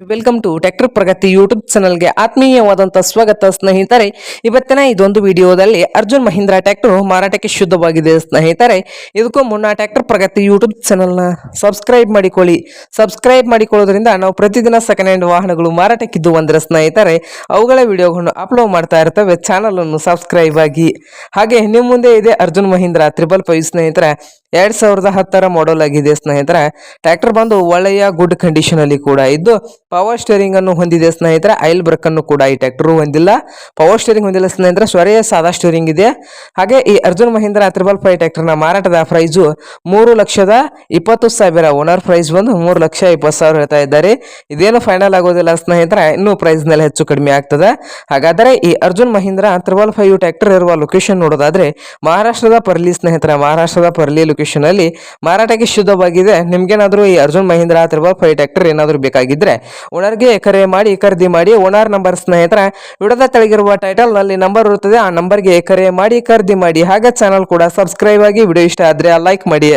Welcome to tractor Pragati YouTube ಚಾನಲ್ಗೆ ಆತ್ಮೀಯವಾದಂಥ ಸ್ವಾಗತ, ಸ್ನೇಹಿತರೆ. ಇವತ್ತಿನ ಇದೊಂದು ವಿಡಿಯೋದಲ್ಲಿ ಅರ್ಜುನ್ ಮಹೀಂದ್ರ ಟ್ಯಾಕ್ಟರ್ ಮಾರಾಟಕ್ಕೆ ಶುದ್ಧವಾಗಿದೆ, ಸ್ನೇಹಿತರೆ. ಇದಕ್ಕೂ ಮುನ್ನ ಟ್ಯಾಕ್ಟರ್ ಪ್ರಗತಿ ಯೂಟ್ಯೂಬ್ ಚಾನಲ್ನ ಸಬ್ಸ್ಕ್ರೈಬ್ ಮಾಡಿಕೊಳ್ಳಿ. ಸಬ್ಸ್ಕ್ರೈಬ್ ಮಾಡಿಕೊಳ್ಳೋದ್ರಿಂದ ನಾವು ಪ್ರತಿದಿನ ಸೆಕೆಂಡ್ ಹ್ಯಾಂಡ್ ವಾಹನಗಳು ಮಾರಾಟಕ್ಕಿದ್ದು ಅಂದರೆ, ಸ್ನೇಹಿತರೆ, ಅವುಗಳ ವಿಡಿಯೋಗಳನ್ನು ಅಪ್ಲೋಡ್ ಮಾಡ್ತಾ ಇರ್ತವೆ. ಚಾನಲನ್ನು ಸಬ್ಸ್ಕ್ರೈಬ್ ಆಗಿ. ಹಾಗೆ ನಿಮ್ಮ ಮುಂದೆ ಇದೆ ಅರ್ಜುನ್ ಮಹೀಂದ್ರ ತ್ರಿಬಲ್ ಫೈವ್ ಸ್ನೇಹಿತರೆ. ಎರಡ್ ಸಾವಿರದ ಹತ್ತರ ಮಾಡೆಲ್ ಆಗಿದೆ, ಸ್ನೇಹಿತರೆ. ಟ್ರ್ಯಾಕ್ಟರ್ ಬಂದು ಒಳ್ಳೆಯ ಗುಡ್ ಕಂಡೀಷನ್ ಅಲ್ಲಿ ಕೂಡ ಇದ್ದು ಪವರ್ ಸ್ಟೇರಿಂಗ್ ಅನ್ನು ಹೊಂದಿದೆ ಸ್ನೇಹಿತರೆ. ಐಲ್ ಬ್ರೇಕ್ ಅನ್ನು ಕೂಡ ಈ ಟ್ರ್ಯಾಕ್ಟರ್ ಹೊಂದಿಲ್ಲ. ಪವರ್ ಸ್ಟೇರಿಂಗ್ ಹೊಂದಿಲ್ಲ ಸ್ನೇಹಿತರೆ. ಸ್ವರೆಯ ಸಾದಾ ಸ್ಟೇರಿಂಗ್ ಇದೆ. ಹಾಗೆ ಈ ಅರ್ಜುನ್ ಮಹೀಂದ್ರ ತ್ರಿಬಲ್ ಫೈ ಟ್ರ್ಯಾಕ್ಟರ್ನ ಮಾರಾಟದ ಪ್ರೈಸು ಮೂರು ಲಕ್ಷದ ಇಪ್ಪತ್ತು ಸಾವಿರ. ಓನರ್ ಪ್ರೈಸ್ ಬಂದು ಮೂರು ಲಕ್ಷ ಇಪ್ಪತ್ತು ಸಾವಿರ ಹೇಳ್ತಾ ಇದ್ದಾರೆ. ಇದೇನು ಫೈನಲ್ ಆಗೋದಿಲ್ಲ ಸ್ನೇಹಿತರೆ. ಇನ್ನೂ ಪ್ರೈಸ್ನಲ್ಲಿ ಹೆಚ್ಚು ಕಡಿಮೆ ಆಗ್ತದೆ. ಹಾಗಾದರೆ ಈ Arjun Mahindra triple five tractor ಇರುವ ಲೊಕೇಶನ್ ನೋಡೋದಾದ್ರೆ ಮಹಾರಾಷ್ಟ್ರದ ಪರ್ಲಿ ಸ್ನೇಹಿತರ. ಮಹಾರಾಷ್ಟ್ರದ ಪರ್ಲಿ ಲೊಕೇಶನ್ ಅಲ್ಲಿ ಮಾರಾಟಕ್ಕೆ ಶುದ್ಧವಾಗಿದೆ. ನಿಮ್ಗೇನಾದರೂ ಈ Arjun Mahindra triple five tractor ಏನಾದರೂ ಬೇಕಾಗಿದ್ರೆ ಓನರ್ಗೆ ಕರೆ ಮಾಡಿ, ಖರೀದಿ ಮಾಡಿ, ಓನರ್ ನಂಬರ್ ಸ್ನೇಹಿತರ ವಿಡದ ತೆಳಗಿರುವ ಟೈಟಲ್ನಲ್ಲಿ ನಂಬರ್ ಇರುತ್ತದೆ, ಆ ನಂಬರ್ಗೆ ಕರೆ ಮಾಡಿ, ಖರೀದಿ ಮಾಡಿ, ಹಾಗೆ ಚಾನಲ್ ಕೂಡ ಸಬ್ಸ್ಕ್ರೈಬ್ ಆಗಿ ವಿಡಿಯೋ ಇಷ್ಟ ಆದ್ರೆ ಲೈಕ್ ಮಾಡಿ